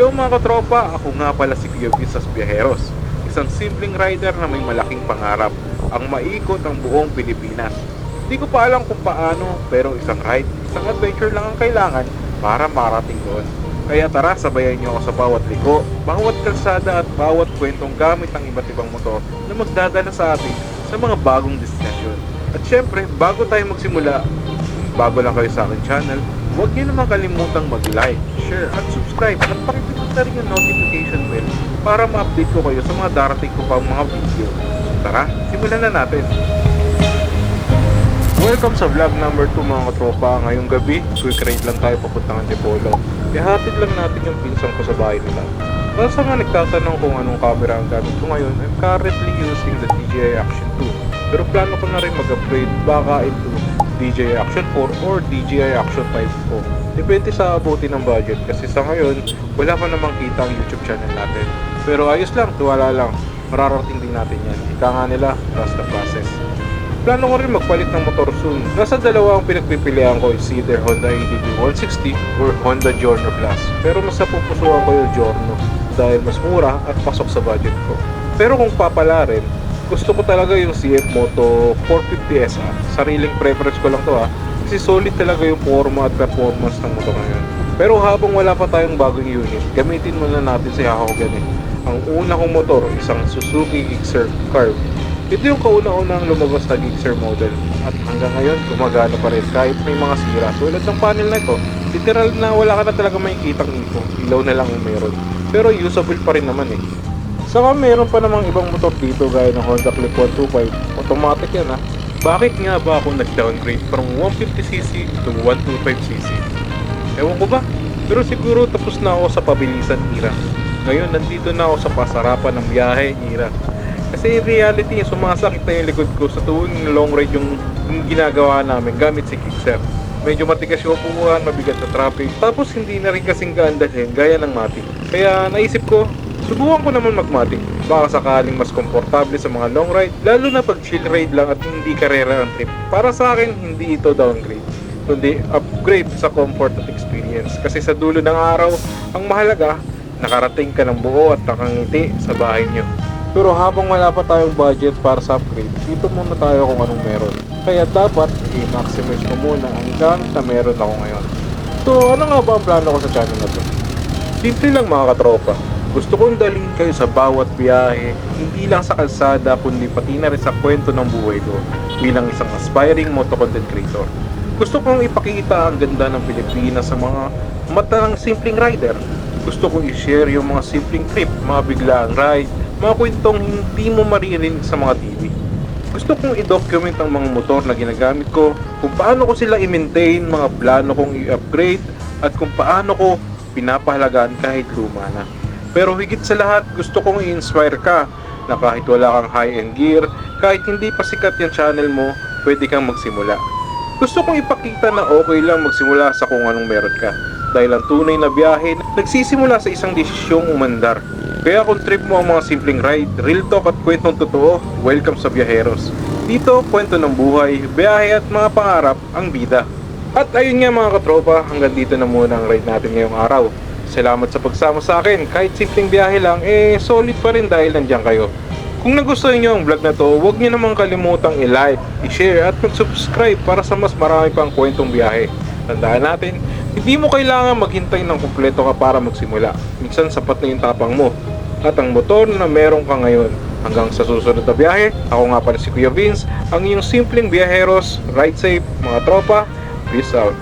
Yo mga katropa, ako nga pala si Kuya Visas Viajeros. Isang simpleng rider na may malaking pangarap, ang maikot ang buong Pilipinas. Hindi ko pa alam kung paano, pero isang ride, isang adventure lang ang kailangan para marating doon. Kaya tara, sabayan niyo ako sa bawat liko, bawat kalsada at bawat kwentong gamit ang iba't ibang motor na magdadala sa atin sa mga bagong destinasyon. At syempre, bago tayo magsimula, bago lang kayo sa akin channel, huwag niyo naman kalimutang mag-like, share, at subscribe at pakipindot na rin yung notification bell para ma-update ko kayo sa mga darating ko pang mga video. Tara, simulan na natin! Welcome sa vlog number 2 mga katropa. Ngayong gabi, quick ride lang tayo papuntang Antipolo. Ihatid lang natin yung pinsan ko sa bahay nila. Para sa mga nagtatanong kung anong camera ang gamit ko ngayon, I'm currently using the DJI Action 2. Pero plano ko na rin mag-upgrade baka into DJI Action 4 or DJI Action 5 Pro. Depende sa abuti ng budget kasi sa ngayon, wala pa namang kita ang YouTube channel natin. Pero ayos lang, tuwala lang. Mararating din natin yan. Ika nga nila, trust the process. Plano ko rin magpalit ng motor soon. Nasa dalawa ang pinagpipilian ko is either Honda ADV 160 or Honda Giorno Plus. Pero mas napupusuan ko yung Giorno dahil mas mura at pasok sa budget ko. Pero kung papala rin, gusto ko talaga yung CF Moto 450 SR. Sariling preference ko lang to ha. Kasi solid talaga yung forma at performance ng motor ngayon. Pero habang wala pa tayong bagong unit, gamitin muna natin si Hahogan eh. Ang una kong motor, isang Suzuki Gixxer Carb. Ito yung kauna-unang lumabas na Gixxer model at hanggang ngayon gumagana pa rin kahit may mga sira. Tulad ng panel na ito, literal na wala ka na talaga makikita info, ilaw na lang yung meron. Pero usable pa rin naman eh. Saka meron pa namang ibang motor dito gaya ng Honda Click 125. Automatic yan ha. Bakit nga ba ako nag-downgrade from 150cc to 125cc? Ewan ko ba? Pero siguro tapos na ako sa pabilisan era. Ngayon nandito na ako sa pasarapan ng biyahe era. Kasi in reality, sumasakit na yung likod ko sa tuwing long ride yung, ginagawa namin gamit si Kickstep. Medyo matigas yung upuan, mabigat sa traffic. Tapos hindi na rin kasing gaandahin gaya ng Matic. Kaya naisip ko, subukan ko naman mag-Matic. Baka sakaling mas komportable sa mga long ride, lalo na pag chill ride lang at hindi karera ang trip. Para sa akin, hindi ito downgrade kundi upgrade sa comfort at experience. Kasi sa dulo ng araw, ang mahalaga, nakarating ka ng buo at nakangiti sa bahay nyo. Pero habang wala pa tayong budget para sa upgrade, dito muna tayo kung anong meron. Kaya dapat i-maximize ko muna ang gamit na meron ako ngayon. So ano nga ba ang plano ko sa channel na to? Simple lang mga katropa. Gusto kong dalhin kayo sa bawat biyahe, hindi lang sa kalsada kundi pati na rin sa kwento ng buhay ko bilang isang aspiring moto content creator. Gusto kong ipakita ang ganda ng Pilipinas sa mga mata ng simpleng rider. Gusto kong i-share yung mga simpleng trip, mga biglaang ride, mga kwentong hindi mo maririnig sa mga TV. Gusto kong i-document ang mga motor na ginagamit ko, kung paano ko sila i-maintain, mga plano kong i-upgrade, at kung paano ko pinapahalagaan kahit luma na. Pero higit sa lahat, gusto kong i-inspire ka na kahit wala kang high-end gear, kahit hindi pa sikat yung channel mo, pwede kang magsimula. Gusto kong ipakita na okay lang magsimula sa kung anong meron ka. Dahil ang tunay na biyahe, nagsisimula sa isang desisyong umandar. Kaya kung trip mo ang mga simpleng ride, real talk at kwentong totoo, welcome sa Biyaheros. Dito, kwento ng buhay, biyahe at mga pangarap ang bida. At ayun nga mga katropa, hanggang dito na muna ang ride natin ngayong araw. Salamat sa pagsama sa akin, kahit simpleng biyahe lang, eh solid pa rin dahil nandiyan kayo. Kung nagustuhan nyo ang vlog na to, huwag nyo namang kalimutang i-like, i-share at mag-subscribe para sa mas marami pang kwentong biyahe. Tandaan natin, hindi mo kailangan maghintay ng kumpleto ka para magsimula. Minsan sapat na yung tapang mo. At ang motor na meron ka ngayon. Hanggang sa susunod na biyahe, ako nga pala si Kuya Vince, ang iyong simpleng biyaheros, ride safe, mga tropa, peace out.